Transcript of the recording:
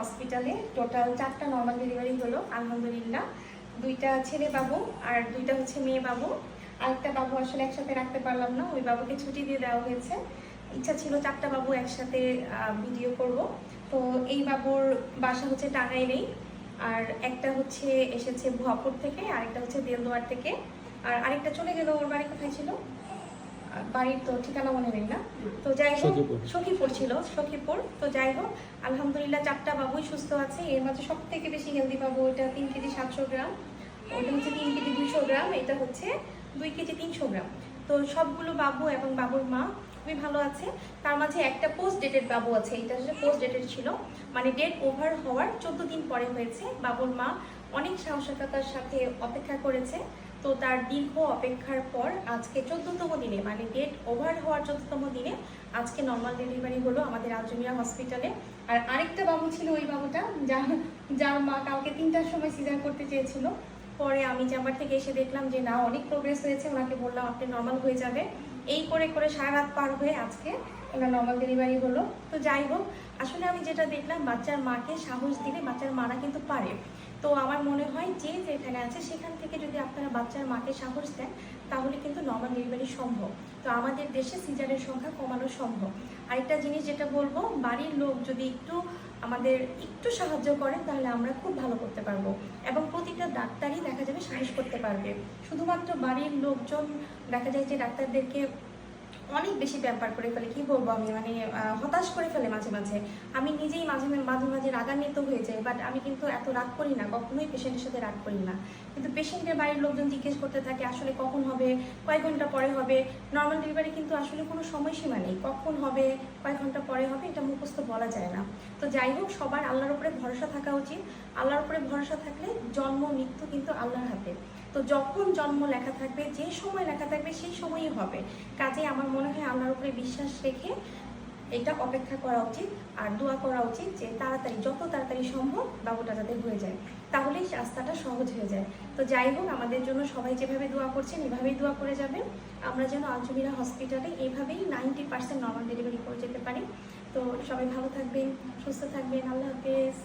হসপিটালে টোটাল চারটা normal delivery হলো, আলহামদুলিল্লাহ। দুইটা ছেলে বাবু আর দুইটা হচ্ছে মেয়ে বাবু। আরেকটা বাবু আসলে একসাথে রাখতে পারলাম না, ওই বাবুকে ছুটি দিয়ে দেওয়া হয়েছে। ইচ্ছা ছিল চারটা বাবু একসাথে ভিডিও করব। তো এই বাবুর বাসা হচ্ছে টাঙ্গাইলেই আর একটা হচ্ছে এসেছে ভুয়াপুর থেকে, আরেকটা হচ্ছে দেলদুয়ার থেকে। আর আরেকটা চলে গেল, ওর বাড়ি কোথায় ছিল? বাড়ির তো ঠিকানা মনে নেই না। তো যাই হোক সখীপুর। ছিল সখীপুর। তো যাই হোক আলহামদুলিল্লাহ চারটা বাবুই সুস্থ আছে। এর মাঝে সব থেকে বেশি হেলদি বাবু ওটা তিন কেজি সাতশো গ্রাম। ওটা হচ্ছে তিন কেজি দুশো গ্রাম এটা হচ্ছে দুই কেজি তিনশো গ্রাম। তো সবগুলো বাবু এবং বাবুর মা খুবই ভালো আছে। তার মাঝে একটা পোস্ট ডেটেড বাবু আছে এটা হচ্ছে পোস্ট ডেটেড ছিল। মানে ডেট ওভার হওয়ার চোদ্দ দিন পরে হয়েছে। বাবুর মা অনেক সাহসিকতার সাথে অপেক্ষা করেছে। তো তার দীর্ঘ অপেক্ষার পর আজকে চোদ্দতম দিনে মানে ডেট ওভার হওয়ার চোদ্দতম দিনে আজকে নর্মাল ডেলিভারি হলো আমাদের আলজমিয়া হসপিটালে আর আরেকটা বাবু ছিল ওই বাবুটা যার যার মা কালকে তিনটার সময় সিজার করতে চেয়েছিল। পরে আমি চেম্বার থেকে এসে দেখলাম যে না, অনেক প্রোগ্রেস হয়েছে। ওনাকে বললাম, আপনি নর্মাল হয়ে যাবে এই করে করে সারা রাত পার হয়ে আজকে ওনার নর্মাল ডেলিভারি হলো। তো যাই হোক, আসলে আমি যেটা দেখলাম, বাচ্চার মাকে সাহস দিলে বাচ্চার মারা কিন্তু পারে। তো আমার মনে হয় যে যেখানে আছে, সেখান থেকে যদি আপনারা বাচ্চার মাকে সাহস দেন, তাহলে কিন্তু নর্মাল ডেলিভারি সম্ভব। তো আমাদের দেশে সিজারের সংখ্যা কমানো সম্ভব। আরেকটা জিনিস যেটা বলব, বাড়ির লোক যদি একটু আমাদের একটু সাহায্য করেন, তাহলে আমরা খুব ভালো করতে পারব। এবং প্রতিটা ডাক্তারই দেখা যাবে সাহস করতে পারবে। শুধুমাত্র বাড়ির লোকজন দেখা যায় যে ডাক্তারদেরকে অনেক বেশি ব্যাপার করে ফেলে, কি বলব আমি? মানে হতাশ করে ফেলে মাঝে মাঝে। আমি নিজেই মাঝে মাঝে মাঝে রাগান্বিত হয়ে যাই বাট আমি কিন্তু এত রাগ করি না, কখনোই পেশেন্টের সাথে রাগ করি না। কিন্তু পেশেন্টের বাড়ির লোকজন জিজ্ঞেস করতে থাকে, আসলে কখন হবে? কয়েক ঘণ্টা পরে হবে? নর্মাল ডেলিভারি কিন্তু আসলে কোনো সময়সীমা নেই। কখন হবে? কয়েক ঘণ্টা পরে হবে? এটা মুখস্থ বলা যায় না। তো যাই হোক, সবার আল্লাহর উপরে ভরসা থাকা উচিত। আল্লাহর উপরে ভরসা থাকলে জন্ম, মৃত্যু কিন্তু আল্লাহর হাতে। তো যখন জন্ম লেখা থাকবে, যে সময় লেখা থাকবে, সেই সময়ই হবে। কাজে আমার মনে হয় আল্লাহর উপরে বিশ্বাস রেখে এটা অপেক্ষা করা উচিত আর দোয়া করা উচিত যে তাড়াতাড়ি, যত তাড়াতাড়ি সম্ভব বাবুটা যাতে হয়ে যায়, তাহলেই রাস্তাটা সহজ হয়ে যায়। তো যাই হোক, আমাদের জন্য সবাই যেভাবে দোয়া করছেন, এভাবেই দোয়া করে যাবেন। আমরা যেন আলজমিরা হসপিটালে এইভাবেই নাইনটি পার্সেন্ট নর্মাল ডেলিভারি করে যেতে পারি। তো সবাই ভালো থাকবেন, সুস্থ থাকবেন, আল্লাহ হাফেজ।